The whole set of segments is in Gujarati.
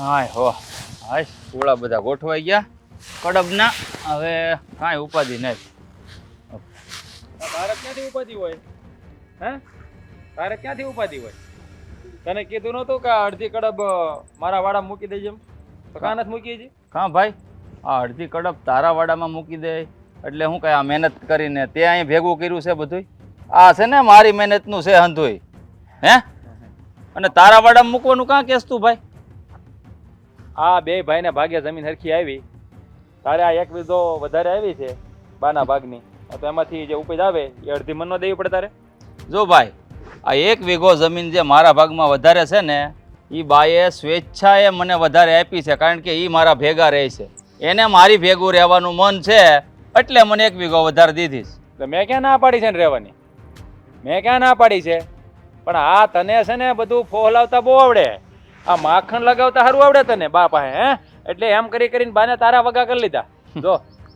હાય હો. હાય. થોડા બધા ગોઠવાઈ ગયા. કડબના. હવે કાંઈ ઉપાધિ નહીં. તારે ક્યાંથી ઉપાધિ હોય? હે? તારે ક્યાંથી ઉપાધિ હોય? તને કીધું નતું કે આ અડધી કડબ મારા વાડા મૂકી દેજે તો કાં નથી મૂકી હજી? કાં ભાઈ? આ અડધી કડબ તારા વાડામાં મૂકી દે. એટલે હું કઈ આ મહેનત કરીને તે અહીં ભેગું કર્યું છે બધુંય? આ છે ને મારી મહેનતનું છે હંધુય. હે? અને તારા વાડામાં મૂકવાનું કાં કેસ તું ભાઈ? આ બે ભાઈને ભાગે જમીન હરખી આવી. તારે આ એક વીઘો વધારે આવી છે બાના ભાગની. તો એમાંથી જે ઉપજ આવે એ અડધી મનનો દેવી પડે તારે. જો ભાઈ આ એક વીઘો જમીન જે મારા ભાગમાં વધારે છે ને એ બાએ સ્વેચ્છાએ મને વધારે આપી છે કારણ કે એ મારા ભેગા રહે છે. એને મારી ભેગું રહેવાનું મન છે એટલે મને એક વીઘો વધારે દીધી. તો મેં ક્યાં ના પાડી છે ને રહેવાની? મેં ક્યાં ના પાડી છે? પણ આ તને છે ને બધું ફોહલાવતા બહુ આવડે. આ માખણ લગાવતા સારું આવડે તને બા પાસે હે? એટલે એમ કરી કરીને બાને તારા વગા કરી લીધા. જો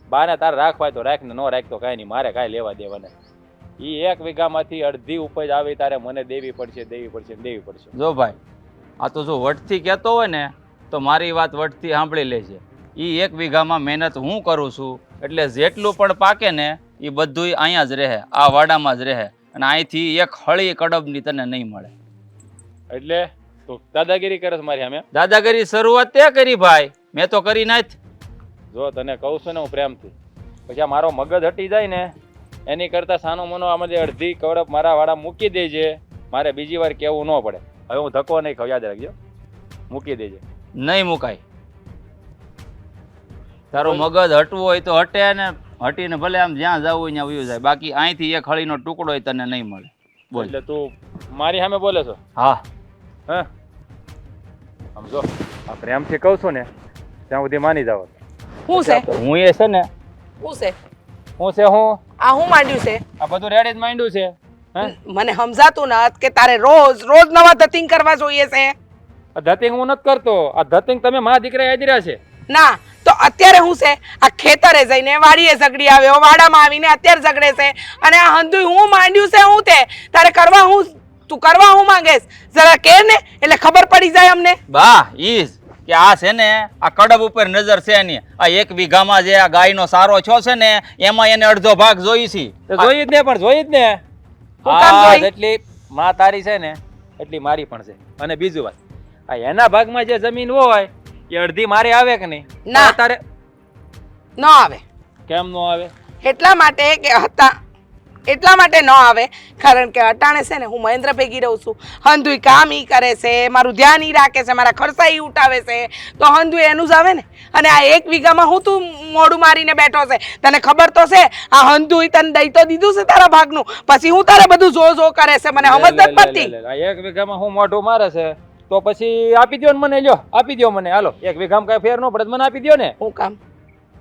બાને તારા રાખવા તો રાખ ને ન રાખ તો કાંઈ નહીં મારે કાંઈ લેવા દેવાને. એ એક વીઘામાંથી અડધી ઉપજ આવી તારે મને દેવી પડશે દેવી પડશે દેવી પડશે. જો ભાઈ આ તો જો વટથી કહેતો હોય ને તો મારી વાત વટથી સાંભળી લેજે. એ એક વીઘામાં મહેનત હું કરું છું એટલે જેટલું પણ પાકે ને એ બધુંય અહીંયા જ રહે આ વાડામાં જ રહે અને અહીંથી એક હળી કડબની તને નહીં મળે. એટલે તું દાદાગીરી કરે છે મારી સામે? દાદાગીરી શરૂઆત તે કરી ભાઈ. મેં તો કરી નાખ જો. તને કહું છું ને હું પ્રેમથી. પછી આ મારો મગજ હટી જાય ને એની કરતાં સાનો મનો આમાં અડધી કવડપ મારા વાળા મૂકી દેજે. મારે બીજી વાર કેવું ન પડે. હવે હું ધક્કો નહીં ખાવ યાદ રાખજો. મૂકી દેજે. નહીં મુકાય. તારું મગજ હટવું હોય તો હટે ને હટીને ભલે આમ જ્યાં જવું હોય ત્યાં વયું જાય. બાકી અહીંથી એક હળીનો ટુકડો હોય તને નહીં મળે. બોલ. એટલે તું મારી સામે બોલે છો? હા. હે? આમ જો આ પ્રેમથી કહું છું ને ત્યાં સુધી માની જાવ શું છે? હું એ છે ને શું છે? હું છે હું? આ હું માંડ્યું છે? આ બધું રેડી જ માંડ્યું છે. હે? મને સમજાતું ના કે તારે રોજ રોજ નવા ધતિંગ કરવા જોઈએ છે. આ ધતિંગ હું નથી કરતો. આ ધતિંગ તમે મારા દીકરા યાદ છે. ના તો અત્યારે હું છે? આ ખેતરે જઈને વાડીએ ઝઘડી આવ્યો વાડામાં આવીને અત્યારે ઝઘડે છે. અને આ હંધુય હું માંડ્યું છે હું તે? તારે કરવા હું તું કરવા હું માંગેશ? જરા કે ને એટલે ખબર પડી જાય અમને. બા ઈ કે આ છે ને આ કડબ ઉપર નજર છે એની. આ એક વીઘામાં જે આ ગાયનો સારો છો છે ને એમાં એને અડધો ભાગ જોઈ છે. તો જોઈ જ ને પણ જોઈ જ ને. હું? જેટલી માં તારી છે ને એટલી મારી પણ છે. અને બીજું વાત આ એના ભાગમાં જે જમીન હોય એ અડધી મારે આવે કે નહીં? ના. તારે ન આવે. કેમ નો આવે? એટલા માટે કે હતા એટલા માટે ન આવે કારણ કે અટાણે છે ને હું મહેન્દ્ર ભેગી રહું છું. હંધુય કામ ઈ કરે છે મારું ધ્યાન ઈ રાખે છે મારા ખર્ચા ઈ ઉઠાવે છે. તો હંધુય એનું જ આવે ને? અને આ એક વીઘામાં હું તું મોડું મારીને બેઠો છે? તને ખબર તો છે આ હંધુય તને દઈ તો દીધું છે તારા ભાગનું. પછી હું તારે બધું જો જો કરે છે મને સમજ નથી પડતી. એક વીઘામાં હું મોઢું મારે છે તો પછી આપી દો ને મને લ્યો આપી દો મને. હાલો એક વીઘામાં કઈ ફેર ન પડે મને આપી દ્યો ને. હું કામ?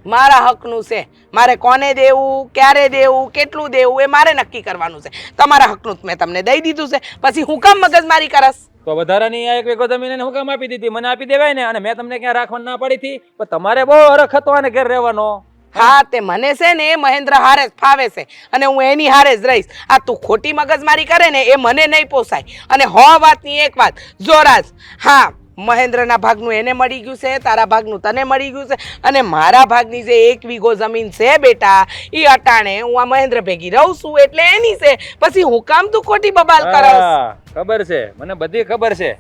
મારા હકનું છે. મારે કોને દેવું ક્યારે દેવું કેટલું દેવું એ મારે નક્કી કરવાનું છે. તમારા હકનું મેં તમને દઈ દીધું છે. પછી હું કામ મગજમારી કરસ તો વધારાની આ એક વેગો જમીન હું કામ આપી દીધી? મને આપી દેવાય ને? અને મેં તમને ક્યાં રાખવાની ના પડી હતી? પણ તમારે બહુ હરખ હતો અને ઘેર રહેવાનો. હા તે મને છે ને એ મહેન્દ્ર હારે ફાવે છે. અને હું એની હારે જ રહીશ. આ તું ખોટી મગજમારી કરે ને એ મને નહીં પોસાય. અને હો વાતની એક વાત જોરાજ હા મહેન્દ્રના ભાગનું એને મળી ગયું છે તારા ભાગનું તને મળી ગયું છે અને મારા ભાગની જે એક વીઘો જમીન છે બેટા એ અટાણે હું આ મહેન્દ્ર ભેગી રહું છું એટલે એની છે. પછી હું કામ તું ખોટી બબાલ કરસ? ખબર છે મને બધી ખબર છે.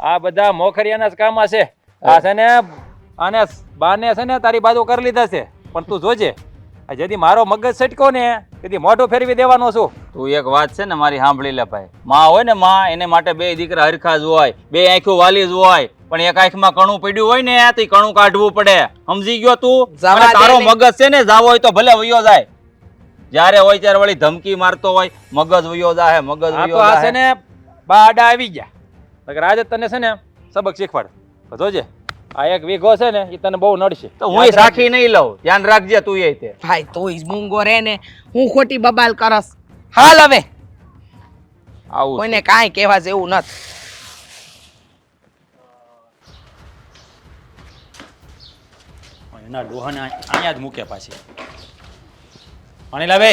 આ બધા મોખરિયાના જ કામ છે. આ છે ને આને બાને છે ને તારી બાજુ કરી લીધા છે. પણ તું જોજે. જેથી મારો મગજ સટકો ને તેથી મોઢું ફેરવી દેવાનો છું. તું એક વાત છે ને મારી સાંભળી લે ભાઈ. માં હોય ને માં એને માટે બે દીકરા હરખા જ હોય બે આંખો વાલી જ હોય પણ એક આંખમાં કણું પડ્યું હોય ને તો કણું કાઢવું પડે. સમજી ગયો તું? તારો મગજ છે ને જાવો હોય તો ભલે વયો જાય. જ્યારે હોય ત્યારે વળી ધમકી મારતો હોય મગજ વયો જાય મગજ વયો જાય છે ને બાડા આવી ગયા. નકર આજે તને છે ને સબક શીખવાડ. જોજે. આ એક વીઘો છે ને એ તને બહુ નડશે. તો હું સાખી નહીં લઉં. ધ્યાન રાખજે તું એ તે ભાઈ તોય મૂંગો રે ને હું ખોટી બબાલ કરસ. હાલ હવે. આવું. કોઈને કાંઈ કહેવા જેવું નથી. એના ડોહાને અહીંયા જ મૂકે પાછી. પાણી લાવે.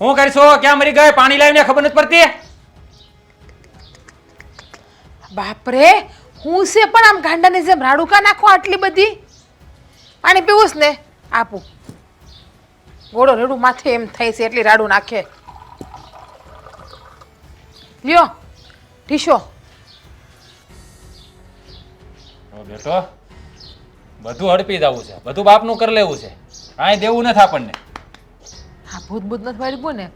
હું કરીશો? ક્યાં મરી ગયો? પાણી લાવીને ખબર નથી પડતી? બાપરે હું છે પણ આમ ગાંડાની જેમ રાડુકા નાખો આટલી બધી? પાણી પીવું ને? આપું. ગોળો રેડું માથે એમ થાય છે એટલી રાડું નાખે. લ્યો હવે બેટો બધું હડપી જવું છે. બધું બાપનું કરી લેવું છે. કાંઈ દેવું નથી આપણને. હા ભૂત ભૂત નથી વાળી બોલ ને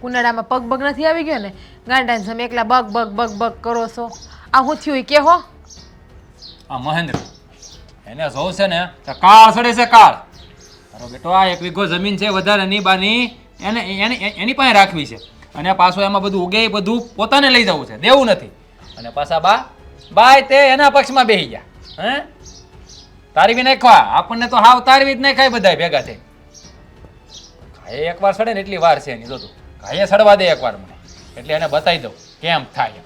કુનાડામાં પગ બગ નથી આવી ગયો ને? ગાંડા તમે એકલા બગ બગ બગ બગ કરો છો. આ હું થયું કે કેહો? આ મહેન્દ્ર. એને જોઉં છે ને, તો કાળ સડે છે કાળ. તારો બેટો, આ એક વીઘો જમીન છે વધારે ની બાની. એને, એની એની પાસે રાખવી છે. અને પાછું એમાં બધું ઉગે બધું પોતાને લઈ જવું છે. દેવું નથી. અને પાછા બા, બાય તે એના પક્ષમાં બેસી ગયા. હે? તારવી નાખવા. આપણને તો હાવ તારવી જ નાખાય બધાય ભેગા થઈ ઘાયે એકવાર સડે ને એટલી વાર છે એની જોતું ઘાયે સડવા દે એકવાર મને. એટલે એને બતાવી દઉં કેમ થાય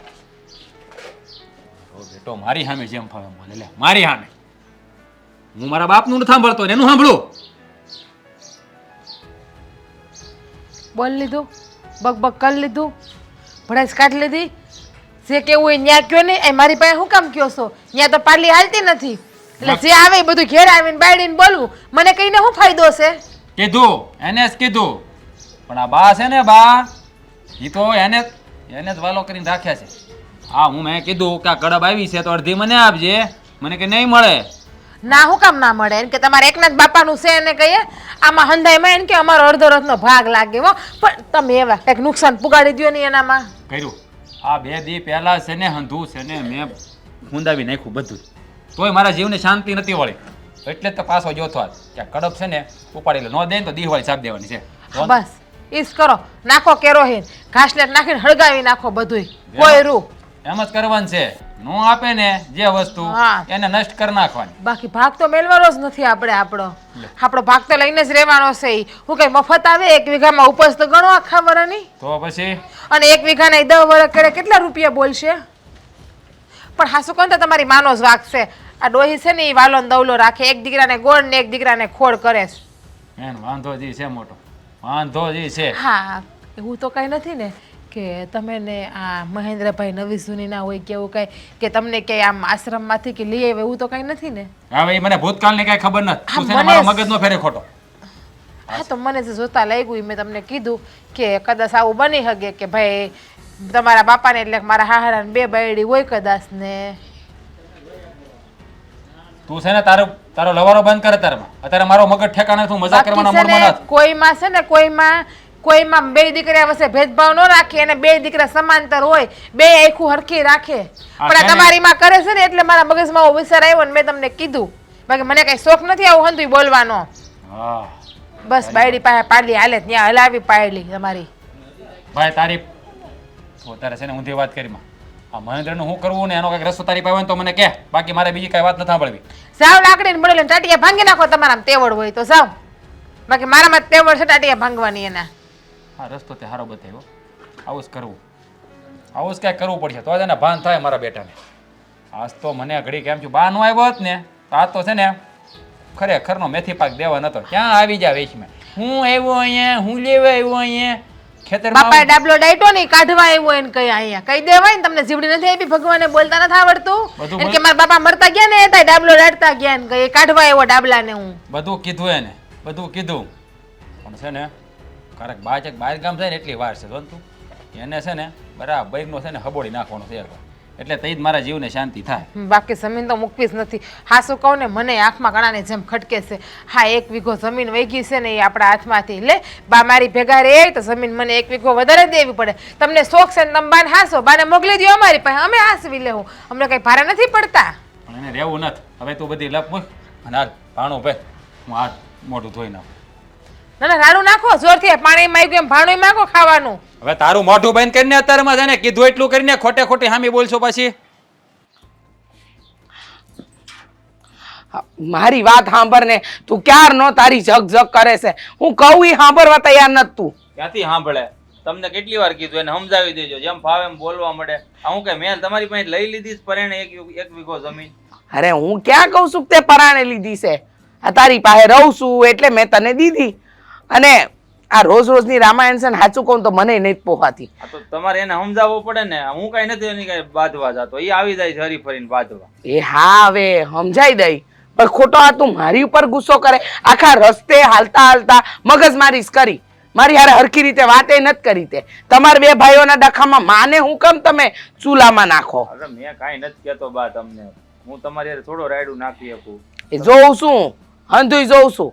બેટો મારી સામે જેમ ફાવે બોલે. લે મારી સામે. હું મારા બાપનું નથી સાંભળતો એનું સાંભળું. બોલ લીધું બગ બક કરી લીધું ભડાઈસ કાઢી લીધી. જે કેવું હોય ન્યા કયો ને એ મારી પાસે શું કામ કયો છો? ન્યા તો પાલી હાલતી નથી. એટલે જે આવે એ બધું ઘેર આવીને બાયડીને બોલવું. મને કહીને શું ફાયદો છે? કીધું એને જ કીધું. પણ આ બા છે ને બા એ તો એને એને જ વાલો કરીને રાખ્યા છે. હા હું મેં કીધું કે આ કડબ આવી છે તો અડધી મને આપજે. મને કે નહીં મળે. ના શું કામ ના મળે? એમ કે તમારે એકના જ બાપાનું છે એને કહીએ. આમાં હંધાઈમાં એમ કે અમારો અડધો રથનો ભાગ લાગે હો. પણ તમે એવા કંઈક નુકસાન પુગાડી દો ને એનામાં. કર્યું. આ બે દી પહેલા છે ને હંધું છે ને મેં હુંદાવી નાખ્યું બધું. તોય મારા જીવને શાંતિ નથી વળી. એટલે જ તો પાછો જોતો આજ કે આ કડબ છે ને ઉપાડી લે. ન દે ને તો દીવાળી સાપ દેવાની છે. બસ. ઈસ કરો. નાખો કેરોહીન. ઘાસલેટ નાખીને હળગાવી નાખો બધું કોઈ રૂ એમ જ કરવાનું છે. નો આપે ને જે વસ્તુ હા. એને નષ્ટ કરી નાખવાની. બાકી ભાગ તો મેળવાનો જ નથી આપણે આપણો. આપણો ભાગ તો લઈને જ રહેવાનો છે ઈ. હું કઈ મફત આવે? એક વીઘામાં ઉપજ તો ગણો આખા વરાની? તો પછી? અને એક વીઘાના દસ વર્ષ કરે કેટલા રૂપિયા બોલશે? પણ હાસુ કોણ તો તમારી માનો જ વાગ છે આ ડોહી છે ને એ વાલો ને દવલો રાખે. એક દીકરાને ગોળ ને એક દીકરાને ખોળ કરે છે. એન વાંધો જી છે મોટો. વાંધો જી છે. હા એવું તો કઈ નથી ને કે તમે ને આ મહેન્દ્રભાઈ નવી જૂની ના હોય કે એવું કઈ કે તમને કે આમ આશ્રમમાંથી કે લઈ આવે એવું તો કઈ નથી ને? હવે ઈ મને ભૂતકાળની કઈ ખબર નથી. હા, તું છે ને મને મારો મગજ નો ફેરે ખોટો. હા તો મને જે જોતા લાગ્યું ઈ મેં તમને કીધું કે કદાચ આવું બની શકે કે ભાઈ તમારા બાપાને એટલે કે મારા હાહરાને બે બાયડી હોય કદાચ ને. તું છે ને તારો તારો લવારો બંધ કરે તારમાં. અત્યારે મારો મગજ ઠેકાણે તું મજાક કરવાના મૂડમાં ને નથી. કોઈમાં છે ને કોઈમાં કોઈમાં બે દીકરા વચ્ચે ભેદભાવ ન રાખે અને બે દીકરા સમાંતર હોય બે આખું હરખી રાખે. પણ આ છે તમારી માં કરે છે ને એટલે મારા મગજમાં હું વિચાર આવ્યો ને મેં તમને કીધું. બાકી મને કઈ શોખ નથી આવું હંતું બોલવાનો. બસ બાયડી પાસે પાડલી હાલે ત્યાં હલાવી પાડલી તમારી. ભાઈ તારી તું છે ને ઊંધી વાત કરી માં. આ મહેન્દ્રનું શું કરવું ને એનો કંઈક રસ્તો તારી પાસે હોય તો મને કે. બાકી મારે બીજી કઈ વાત નથી સાંભળવી. સાવ લાકડી ને બળેલી ટાટિયા ભાંગી નાખો તમારા તેવડ હોય તો સાવ બાકી મારામાં તેવડ છે ટાટિયા ભાંગવાની એના. હા, રસ્તો તે સારો બતાવ્યો. આવું જ કરવું. આવું જ કરવું પડશે. તો જ એને ભાન થાય મારા બેટાને. આજ તો મને ઘડી કેમ છું બા નો આવ્યો હોત ને, તો આ તો છે ને, ખરેખરનો મેથી પાક દેવા નતો ક્યાં આવી જાય વેચમાં? હું આવ્યો અહીંયા, હું લેવા આવ્યો અહીંયા? ખેતરમાં બાપાએ ડાબલો ડાયટો ને કાઢવા આવ્યો એને કઈ અહીંયા. કઈ દેવાય ને તમને જીવડી નથી આપી ભગવાને બોલતા નથી આવડતું. એને કે મારા બાપા મરતા ગયા ને એ એતાય ડાબલો દાટતા ગયા ને કઈ કાઢવા આવ્યો ડાબલાને હું. બધું કીધું એને બધું કીધું. પણ છે ને કારક બાચક બહાર ગામ જાય ને એટલી વાર છે જોન તું. એને છે ને બરાબર નો છે ને હબોડી નાખવાનો છે. એટલે તઈ જ મારા જીવને શાંતિ થાય. બાકી જમીન તો મૂકવી જ નથી. હાસુ કહું ને મને આંખમાં ઘણાને જેમ ખટકે છે. હા એક વીઘો જમીન વહી છે ને એ આપણા હાથમાંથી. લે બા મારી ભેગા રે તો જમીન મને એક વીઘો વધારે દેવી પડે. તમને શોખ છે ને તમે બાને હાસો બાને મોકલી દો અમારી પાસે. અમે હાસવી લેવું. અમને કંઈ ભારે નથી પડતા. પણ એને રહેવું નથી. હવે તું બધી લપ મૂક અને આ ભાણું ભાઈ હું હાથ મોઢું ધોઈ નાખું. ના ના રાડું નાખો જોરથી પાણી માંગ્યું એમ ભાણું માંગો ખાવાનું. હવે તારું મોઢું બંધ કરીને અત્યારમાં છે ને કીધું એટલું કરીને ખોટે ખોટી હામી બોલશો પછી. મારી વાત સાંભળ ને તું ક્યાર નો તારી જગ જગ કરે છે? હું કહું ઈ સાંભળવા તૈયાર નથી તું. ક્યાંથી સાંભળે? તમને કેટલી વાર કીધું એને સમજાવી દેજો જેમ ફાવે એમ બોલવા મળે. હું કે મેં તમારી પાસે લઈ લીધી જ પરેણે એક એક વીઘો જમીન. અરે હું ક્યાં કહું છું કે તે પરાણે લીધી છે? આ તારી પાસે રહું છું એટલે મેં તને દીધી. અને આ રોજ રોજની રામાયણ છે ને સાચું કહું તો મને નહીં પોહાતી. આ તો તમારે એને સમજાવવો પડે ને. હું કઈ નથી એની કઈ બાંધવા જતો. એ આવી જાય છે હરી ફરીને બાંધવા. એ હા હવે સમજાઈ દઈ. પણ ખોટો આ તું મારી ઉપર ગુસ્સો કરે. આખા રસ્તે હાલતા હાલતા મગજ મારીશ કરી. મારી હારે હરખી રીતે વાતે નથી કરી તે. તમારા બે ભાઈઓના ડખામાં માને હું કેમ તમે ચૂલામાં નાખો? અરે મેં કાંઈ નથી કહેતો બા તમને. હું તમારી હારે થોડો રાયડું નાખી શકું. એ જોઉં છું. હંધુય જોઉં છું.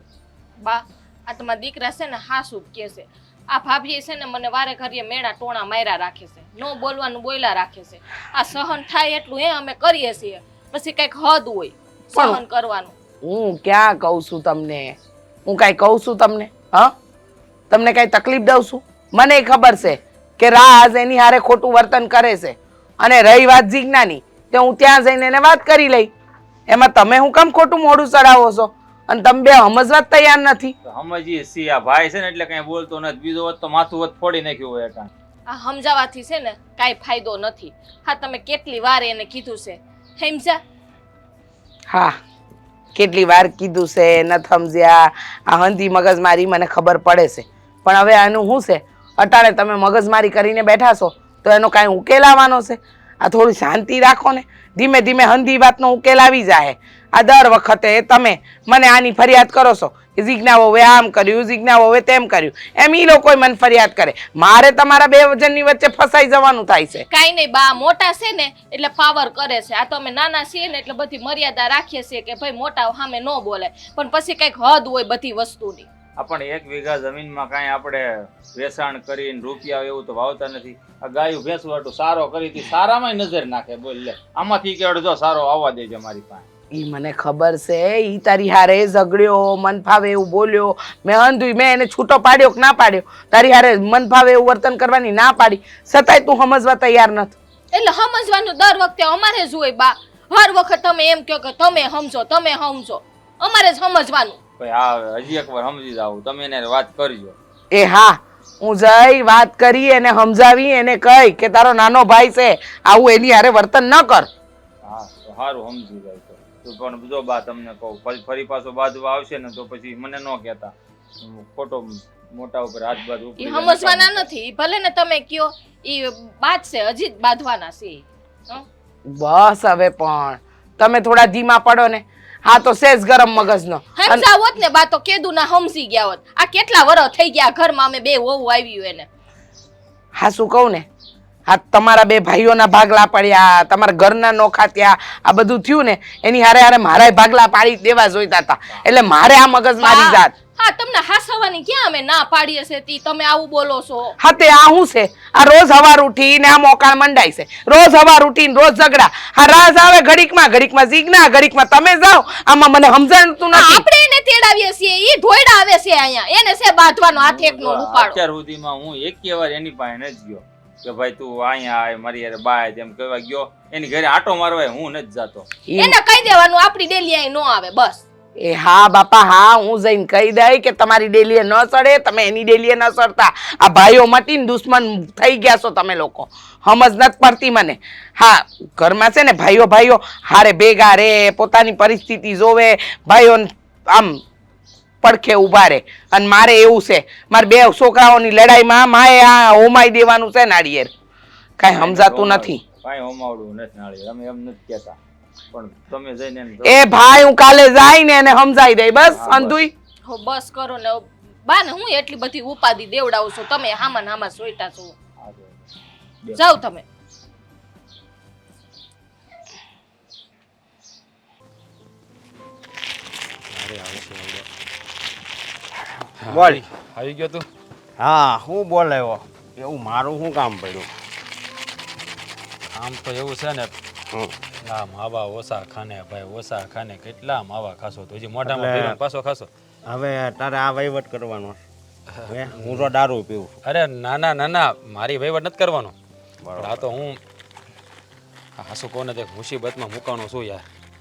બા આ તમારા દીકરા છે ને હાસુ કે છે. આ ભાભી છે ને મને વારે ઘડીએ મેળા ટોણા માર્યા રાખે છે. નો બોલવાનું બોયલા રાખે છે. આ સહન થાય એટલું એ અમે કરીએ છીએ. પછી કંઈક હદ હોય સહન કરવાનું. હું ક્યાં કહું છું તમને? હું કાંઈ કહું છું તમને? હા? તમને કાંઈ તકલીફ દઉં છું? મને ખબર છે કે રાજ એની હારે ખોટું વર્તન કરે છે. અને રહી વાત જીજ્ઞાની તે હું ત્યાં જઈને એને વાત કરી લઈ. એમાં તમે હું કેમ ખોટું મોઢું ચડાવો છો? અને તમે બે સમજવા જ તૈયાર નથી. સમજીએ છીએ. આ ભાઈ છે ને એટલે કઈ બોલતો નથી. બીજો વત તો માથું વત ફોડી નાખ્યું હોય એકાંત આ સમજાવવાથી છે ને કાંઈ ફાયદો નથી. હા તમે કેટલી વાર એને કીધું છે? સમજ્યા હા કેટલી વાર કીધું છે ન સમજ્યા. આ હંધી મગજમારી મને ખબર પડે છે. પણ હવે આનું શું છે? અટાણે તમે મગજમારી કરીને બેઠા છો તો એનો કાંઈ ઉકેલ આવવાનો છે? આ થોડી શાંતિ રાખો ને ધીમે ધીમે હંધી વાતનો ઉકેલ આવી જાય આ દર વખતે તમે મને આની ફરિયાદ કરો છો. કે જીજ્ઞા વહુએ આમ કર્યું જીજ્ઞા વહુએ તેમ કર્યું. એમ ઈ લોકો મને ફરિયાદ કરે. મારે તમારા બે વજનની વચ્ચે ફસાઈ જવાનું થાય છે. કાંઈ નહીં, બા, મોટા છે ને, એટલે પાવર કરે છે. આ તો અમે નાના છીએ ને, એટલે બધી મર્યાદા રાખીએ છીએ કે ભાઈ મોટા સામે ન બોલે પણ પછી કંઈક હદ હોય બધી વસ્તુની. આપણે એક વીઘા જમીનમાં કાંઈ આપણે વેચાણ કરીને રૂપિયા એવું તો વાવતા નથી. આ ગાયું ભેંસું સારો કરી હતી સારામાં નજર નાખે બોલ લે. આમાંથી કેવડો જો સારો આવવા દેજો મારી પાસે. એ મને ખબર છે એ તારી હારે ઝઘડ્યો મન ફાવે એવું બોલ્યો. મેં અંધુઈ મેં એને છૂટો પાડ્યો કે ના પાડ્યો? તારી હારે મન ફાવે એવું વર્તન કરવાની ના પાડી. છતાંય તું સમજવા તૈયાર નથી. એટલે સમજવાનું દર વખતે અમારે જ હોય બા. હર વખત તમે એમ કહો કે તમે સમજો તમે સમજો. અમારે જ સમજવાનું. ભાઈ હા હજી એકવાર સમજી જાવ તમે એને વાત કરજો. એ હા હું જઈ વાત કરી એને સમજાવી એને કહી કે તારો નાનો ભાઈ છે આવું એની હારે વર્તન ન કર. હા સારું સમજી જાય તો. પણ જો બા તમને કહું ફરી ફરી પાછો બાજુ આવશે ને તો પછી મને ન કહેતા. ખોટો મોટા ઉપર હાથ બાજુ એ સમજવાના નથી. ભલે ને તમે કયો એ બાંધશે હજી જ બાંધવાના છે. બસ હવે પણ. તમે થોડા ધીમા પડો ને. હા તો સેજ ગરમ મગજનો. અને ને બા તો કેદુ ના હમસી ગયા હોત. આ કેટલા વરસ થઈ ગયા ઘરમાં અમે બે વહુ આવ્યું એને. હા શું કહું ને? આ તમારા બે ભાઈઓના ભાગલા પડ્યા તમારા ઘરના નોખા ત્યાં આ બધું થયું ને એની હારે હારે મારા ભાગલા પાડી દેવા જોઈતા હતા. એટલે મારે આ મગજ મારી જાત. હા તમને હાસવાની ક્યાં અમે ના પાડીએ છે તી? તમે આવું બોલો છો. હા તે આ શું છે? આ રોજ હવાર ઉઠીને આ મોકાળ મંડાય છે. રોજ હવાર ઉઠીને રોજ ઝઘડા. હા રાજ આવે ઘડીકમાં ઘડીકમાં જીગના ઘડીકમાં તમે જાઓ. આમાં મને સમજાણતું નથી. આપણે એને તેડાવીએ છીએ. ઈ ઢોયડા આવે છે અહીંયા. એને છે બાંધવાનો હાથ એકનો ઉપાડો અત્યાર સુધીમાં હું એક વાર એની પાસે ન ગયો. કે ભાઈ તું અહીંયા આય મારી યાર બાય તેમ કહેવા ગયો. એની ઘરે આટો મારવા હું નથી જાતો. એને કહી દેવાનું આપણી ડેલી અહીં નો આવે બસ. એ હા બાપા હા હું જઈને કહી દઈ કે તમારી ડેલીએ ન સડે તમે એની ડેલીએ ન સડતા. આ ભાઈઓ મટીને દુશ્મન થઈ ગયા છો તમે લોકો. સમજ નથી પડતી મને. હા ઘરમાં છે ને ભાઈઓ ભાઈઓ હારે ભેગા રે પોતાની પરિસ્થિતિ જોવે ભાઈઓ આમ પડખે ઊભા રે. અને મારે એવું છે મારે બે છોકરાઓની લડાઈમાં માએ આ હોમાઈ દેવાનું છે નાળિયેર. કાંઈ સમજાતું નથી. કાંઈ હોમાવડું નથી નાળિયેર. અમે એમ નથી કહેતા. પણ તમે જઈને એને એ ભાઈ હું કાલે જઈને એને સમજાઈ દઈ બસ હા, બસ. અંતુઈ હો બસ કરો ને. બા ને હું એટલી બધી ઉપાધિ દેવડાવું છું? તમે હામાં ને હામાં સોઈટા છો. હા. જાઓ તમે. બોલ. આવી ગયો તું? હા હું બોલાવ્યો એવું મારું શું કામ પડ્યું? આમ તો એવું છે ને હમ. આ માવા ઓછા ખાને ભાઈ ઓછા ખાને કેટલા માવા ખાશો તો હજી મોઢામાં એટલે- પાછો ખાશો. હવે તારે આ વહીવટ કરવાનો. હે હું તો દારૂ પીવું અરે નાના નાના મારી વહીવટ નથી કરવાનો. આ તો હું આ હાસુ કોને તે મુસીબતમાં મુકાણો છું યાર.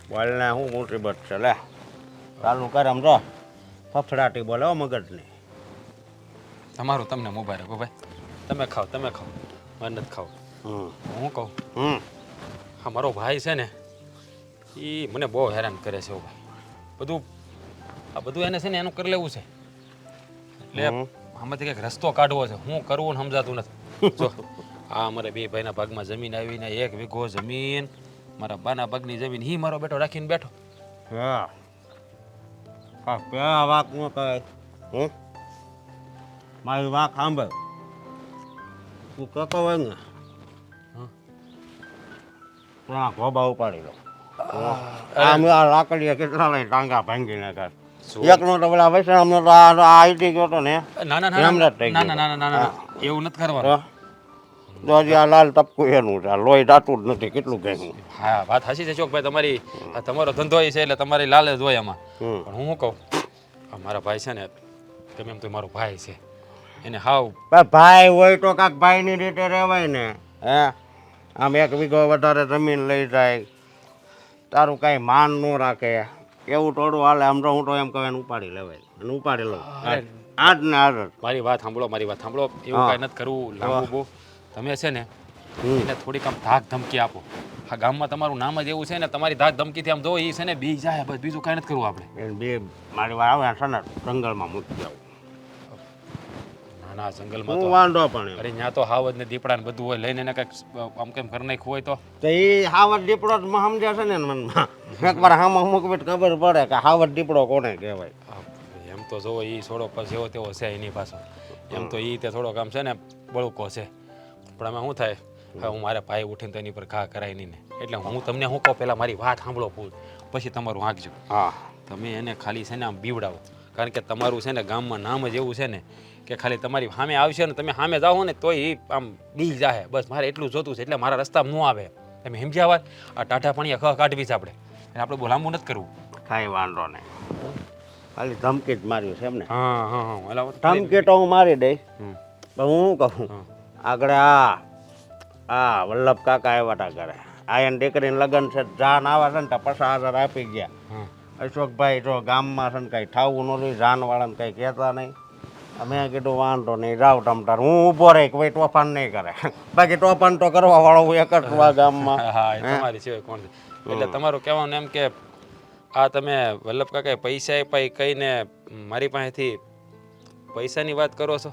બોલને હું મુસીબત છે લે. ચાલુ કર આમ તો ફફડાટી બોલે મગજની. તમારું તમને મુબારક ભાઈ. તમે ખાઓ તમે ખાઓ. મને નથી ખાવ. હું કહું? હમ. આ મારો ભાઈ છે ને એ મને બહુ હેરાન કરે છે ભાઈ. બધું આ બધું એને છે ને એનું કરી લેવું છે. એટલે. આમાંથી કંઈક રસ્તો કાઢવો છે. હું કરવું ને સમજાતું નથી. જો આ અમારે બે ભાઈના ભાગમાં જમીન આવીને એક વીઘો જમીન મારા બાના ભાગની જમીન હી મારો બેટો રાખીને બેઠો. હા. પેલા વાક ન કહે હું મારી વાત સાંભળ. તું કહેતો હોય ને ત્યાં ગોબા ઉપાડી લો. આમ આ લાકડીએ કેટલા લઈ ટાંગા ભાંગી નાખે એકનો તો પેલા વૈષ્ણવનો તો આ આઈટી ગયો તો ને. ના ના ના ના. ના ના ના ના ના એવું નથી કરવાનું. તો હજી આ લાલ ટપકું એનું છે. લોહી દાતું જ નથી કેટલું કહ્યું હા વાત હાસી છે ચોકભાઈ તમારી આ તમારો ધંધો છે એટલે તમારી લાલ જ હોય આમાં. પણ હું શું કહું મારા ભાઈ છે ને તમે એમ તો મારો ભાઈ છે. એને હાવ ભાઈ હોય તો કાંક ભાઈની રીતે રહેવાય ને. હે. આમ એક વીઘો વધારે જમીન લઈ જાય. તારું કાંઈ માન ન રાખે. એવું ટોળું હાલે આમ તો હું તો એમ કહું એને ઉપાડી લેવાય. અને ઉપાડી લઉં. આજ- ને આજ મારી વાત સાંભળો મારી વાત સાંભળો. એવું કાંઈ નથી કરવું લાંબુ બહુ. તમે છે ને. એને થોડીક આમ ધાક ધમકી આપો. આ ગામમાં તમારું નામ જ એવું છે ને તમારી ધાક ધમકીથી આમ જો એ છે ને બી જાય બસ બીજું કાંઈ નથી કરવું આપણે. બે મારી વાર આવે છે ને જંગલમાં મૂકી જાઉં ના ના જંગલમાં હું વાંધો પણ અરે ત્યાં તો હાવજ ને દીપડા ને બધું હોય લઈને એને કંઈક આમ કેમ કરી નાખ્યું હોય તો? તો એ હાવજ દીપડો સમજે છે ને મનમાં. એકવાર હામાં અમુક તો ખબર પડે કે હાવજ દીપડો કોને કહેવાય. એમ તો જોવો એ પછી જેવો તેવો છે એની પાછો. એમ તો એ તે થોડોક આમ છે ને બળુકો છે. પણ અમે શું થાય? હવે હું મારે ભાઈ ઉઠીને તો એની પર ઘા કરાય નહીં ને. એટલે હું તમને શું કહું? પહેલાં મારી વાત સાંભળો પૂછ પછી તમારું વાંકજો હા. તમે એને ખાલી છે ને આમ બીવડાવો. કારણ કે તમારું છે ને ગામમાં નામ જ એવું છે ને કે ખાલી તમારી સામે આવશે ને તમે સામે જાઓ ને તોય એ આમ બી જાહે. બસ મારે એટલું જોતું છે એટલે મારા રસ્તા ન આવે. તમે સમજ્યા વાત? આ ટાટા પાણી ખ કાઢવી છે આપણે. એટલે આપણે બહુ નથી કરવું. કાંઈ વાંધો નહીં. ખાલી ધમકી જ માર્યું છે એમ ને હા હા હા એટલે ધમકી તો હું મારી દઈશ. પણ હું કહું? આગળ આ આ વલ્લભ કાકા આવ્યા હતા ઘરે. આ એને દીકરીને લગ્ન છે જાન આવે છે ને તો પચાસ હજાર આપી ગયા. અશોકભાઈ જો ગામમાં છે ને કાંઈ ઠાવું ન જાનવાળાને કંઈ કહેતા નહીં. અમે કીધું વાંધો નહીં જાવ ટમટાર હું ઊભો રહી કોઈ તોફાન નહીં કરે. બાકી તોફાન તો કરવા વાળો હું એક જ ગામમાં. હા, એ તમારી સિવાય કોણ એટલે તમારું કહેવાનું એમ કે આ તમે વલ્લભ કાકાએ પૈસા આપ્યા પાઈ કહીને મારી પાસેથી પૈસાની વાત કરો છો?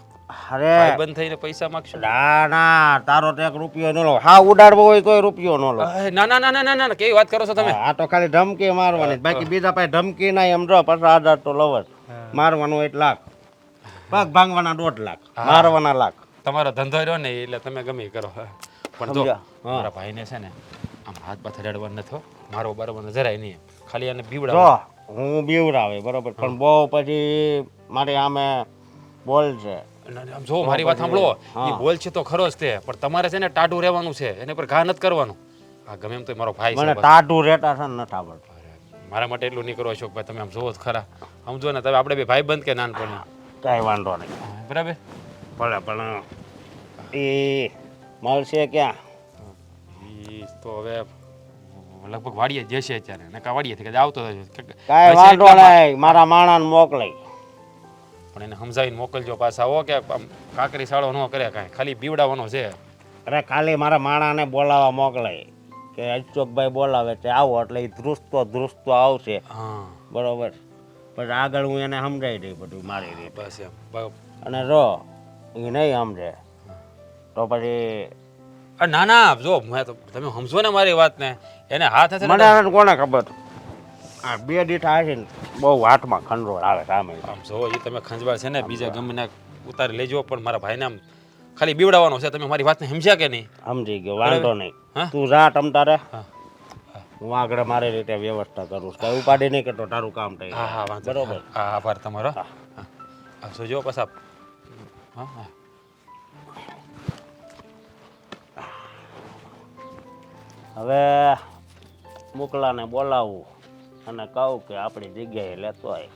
અરે. ભાઈબંધ થઈને પૈસા માંગશો? ના ના તારો તો એક રૂપિયો ન લો. હા ઉડાડવો હોય તોય રૂપિયો ન લો. ના ના ના ના ના ના કેવી વાત કરો છો તમે? આ તો ખાલી ધમકી મારવાની. બાકી બીજા પાસે ધમકી ના એમ જો પચાસ આધાર તો લવ મારવાનો એક લાખ. પગ ભાંગવાના દોઢ લાખ. મારવાના લાખ. તમારો ધંધો રહ્યો ને એટલે તમે ગમે કરો. પણ જો મારા ભાઈને છે ને આમ હાથ પાથ રડવાનું નથી. મારો બરાબર જરાય નહીં. ખાલી એને બીવડાવો. હું બીવડાવે બરોબર. પણ બહુ પછી મારી આમે બોલ છે. આમ જો મારી વાત સાંભળો. એ બોલ છે તો ખરો જ તે પણ તમારે છે ને ટાઢું રહેવાનું છે એને પર ઘા નથી કરવાનું. આ ગમે એમ તો મારો ભાઈ મને. ટાઢું રહેતા છે નથી આવડતું. મારા માટે એટલું નહીં કરો અશોકભાઈ તમે આમ જોવો જ ખરા. સમજો ને તમે આપણે બે ભાઈ બંધ કે નાનપણ કાંઈ વાંધો નહીં. બરાબર? ભલે પણ એ મળશે ક્યાં? એ તો હવે લગભગ વાડીએ જશે અત્યારે. ને કા વાડીએથી કદાચ આવતો કાંઈ વાંધો નહીં મારા માણાને મોકલાઈ પણ એને સમજાવીને મોકલજો પાછા. હો કે આમ કાકરી સાળો ન કરે કાંઈ. ખાલી બીવડાવવાનો છે. અરે ખાલી મારા માણાને બોલાવવા મોકલાય કે અશોકભાઈ બોલાવે તે આવો. એટલે એ ધ્રુસ્તો ધ્રુસ્તો આવશે. હા. બરોબર. પણ આગળ હું એને સમજાવી દઈ બધું મારી રીતે. બસ એમ. બ- અને જો એ નહીં સમજે. તો પછી અરે ના ના જો મેં તો તમે સમજો ને મારી વાતને. એને હાથ હશે ને મને કોને ખબર? આ બે દીઠા ને. બહુ વાટમાં ખંડરોળ આવે સામે આમ. જો એ તમે ખંજવાળ છે ને બીજા ગમે ઉતારી લેજો પણ મારા ભાઈને આમ ખાલી બીવડાવવાનો છે તમે મારી વાતને સમજ્યા કે નહીં? સમજી ગયો વાંધો નહીં? તું જા ટમતા તારે હા. આગળ મારી રીતે વ્યવસ્થા કરું કઈ ઉપાડી નહીં કરતો તારું કામ થઈ હા હા વાંધો બરોબર? હા આભાર તમારો. હા જોજો પાછા. હા હા. હવે મોકલાને બોલાવું. અને કહું કે આપણી જગ્યાએ લેતો આય.